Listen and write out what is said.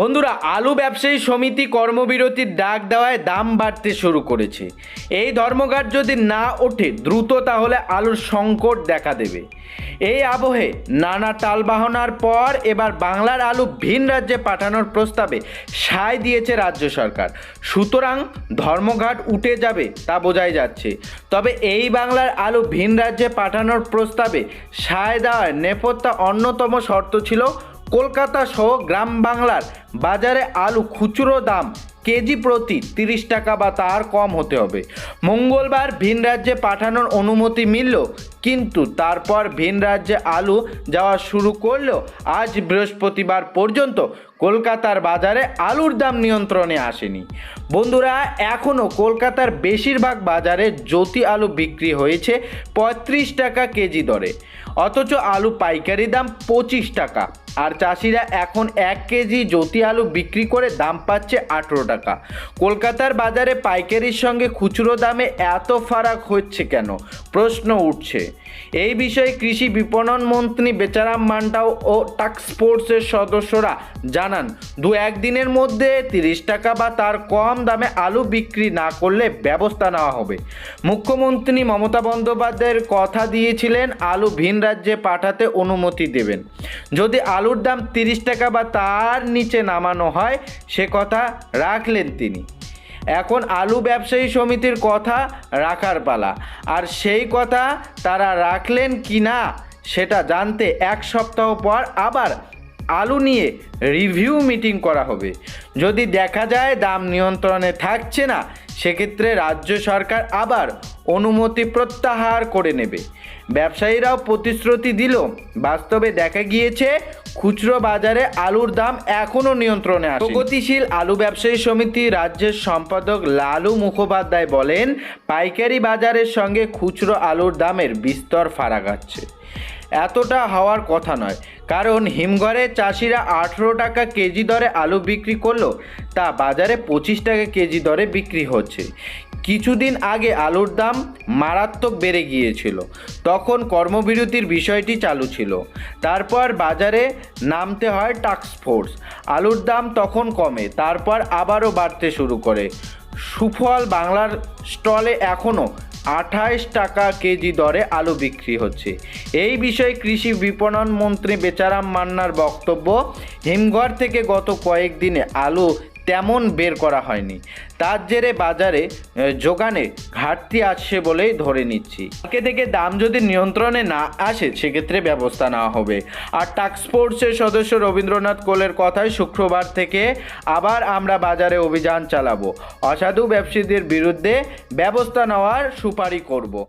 বন্ধুরা, আলু ব্যবসায়ী সমিতি কর্মবিরতির ডাক দেওয়ায় দাম বাড়তে শুরু করেছে। এই ধর্মঘাট যদি না ওঠে, দ্রুত তাহলে আলুর সংকট দেখা দেবে। এই আবহে নানা টালবাহনার পর এবার বাংলার আলু ভিন রাজ্যে পাঠানোর প্রস্তাবে সায় দিয়েছে রাজ্য সরকার। সুতরাং ধর্মঘাট উঠে যাবে তা বোঝাই যাচ্ছে। তবে এই বাংলার আলু ভিন রাজ্যে পাঠানোর প্রস্তাবে সায় দেওয়ার নেপথ্যা অন্যতম শর্ত ছিল কলকাতা সহ গ্রাম বাংলার বাজারে আলু খুচরো দাম কেজি প্রতি তিরিশ টাকা বা তার কম হতে হবে। মঙ্গলবার ভিন রাজ্যে পাঠানোর অনুমতি মিলল, কিন্তু তারপর ভিন রাজ্যে আলু যাওয়া শুরু করলেও আজ বৃহস্পতিবার পর্যন্ত কলকাতার বাজারে আলুর দাম নিয়ন্ত্রণে আসেনি। বন্ধুরা এখনও কলকাতার বেশিরভাগ বাজারে জ্যোতি আলু বিক্রি হয়েছে পঁয়ত্রিশ টাকা কেজি দরে। অথচ আলু পাইকারি দাম পঁচিশ টাকা। আর চাষিরা এখন এক কেজি জ্যোতি আলু বিক্রি করে দাম পাচ্ছে আঠেরো টাকা। কলকাতার বাজারে পাইকারির সঙ্গে খুচরো দামে এত ফারাক হচ্ছে কেন? প্রশ্ন উঠছে। এই বিষয়ে কৃষি বিপণন মন্ত্রী বেচারাম মান্টাও ও টাক্সপোর্টসের সদস্যরা জানান, দু একদিনের মধ্যে তিরিশ টাকা বা তার কম দামে আলু বিক্রি না করলে ব্যবস্থা নেওয়া হবে। মুখ্যমন্ত্রী মমতা বন্দ্যোপাধ্যায়ের কথা দিয়েছিলেন, আলু ভিন রাজ্যে পাঠাতে অনুমতি দেবেন। যদি আলুর দাম তিরিশ টাকা বা তার নিচে নামানো হয়, সে কথা রাখলেন তিনি। এখন আলু ব্যবসায়ী সমিতির কথা রাখার পালা। আর সেই কথা তারা রাখলেন কি না, সেটা জানতে এক সপ্তাহ পর আবার আলু নিয়ে রিভিউ মিটিং করা হবে। যদি দেখা যায় দাম নিয়ন্ত্রণে থাকছে না সেক্ষেত্রে রাজ্য সরকার আবার অনুমতি প্রত্যাহার করে নেবে। ব্যবসায়ীরাও প্রতিশ্রুতি দিল। বাস্তবে দেখা গিয়েছে, খুচরো বাজারে আলুর দাম এখনও নিয়ন্ত্রণে আছে প্রগতিশীল আলু ব্যবসায়ী সমিতি রাজ্যের সম্পাদক লালু মুখোপাধ্যায় বলেন, পাইকারি বাজারের সঙ্গে খুচরো আলুর দামের বিস্তর ফারাক আছে। এতটা হওয়ার কথা নয়। কারণ হিমঘরে চাষিরা আঠেরো টাকা কেজি দরে আলু বিক্রি করল, তা বাজারে পঁচিশ টাকা কেজি দরে বিক্রি হচ্ছে। কিছুদিন আগে আলুর দাম মারাত্মক বেড়ে গিয়েছিল। তখন কর্মবিরতির বিষয়টি চালু ছিল। তারপর বাজারে নামতে হয় টাস্ক ফোর্স। আলুর দাম তখন কমে, তারপর আবারও বাড়তে শুরু করে। সুফল বাংলার স্টলে এখনও আঠাইশ টাকা কেজি দরে আলু বিক্রি হচ্ছে। এই বিষয়ে কৃষি বিপণন মন্ত্রী বেচারাম মান্নার বক্তব্য, হিমঘর থেকে গত কয়েকদিনে আলু তেমন বের করা হয়নি। তার জেরে বাজারে যোগানে ঘাটতি আসছে বলেই ধরে নিচ্ছি। আগে থেকে দাম যদি নিয়ন্ত্রণে না আসে, সেক্ষেত্রে ব্যবস্থা নেওয়া হবে। আর টাস্কফোর্সের সদস্য রবীন্দ্রনাথ কোলের কথায় শুক্রবার থেকে আবার আমরা বাজারে অভিযান চালাবো। অসাধু ব্যবসায়ীদের বিরুদ্ধে ব্যবস্থা নেওয়ার সুপারি করব।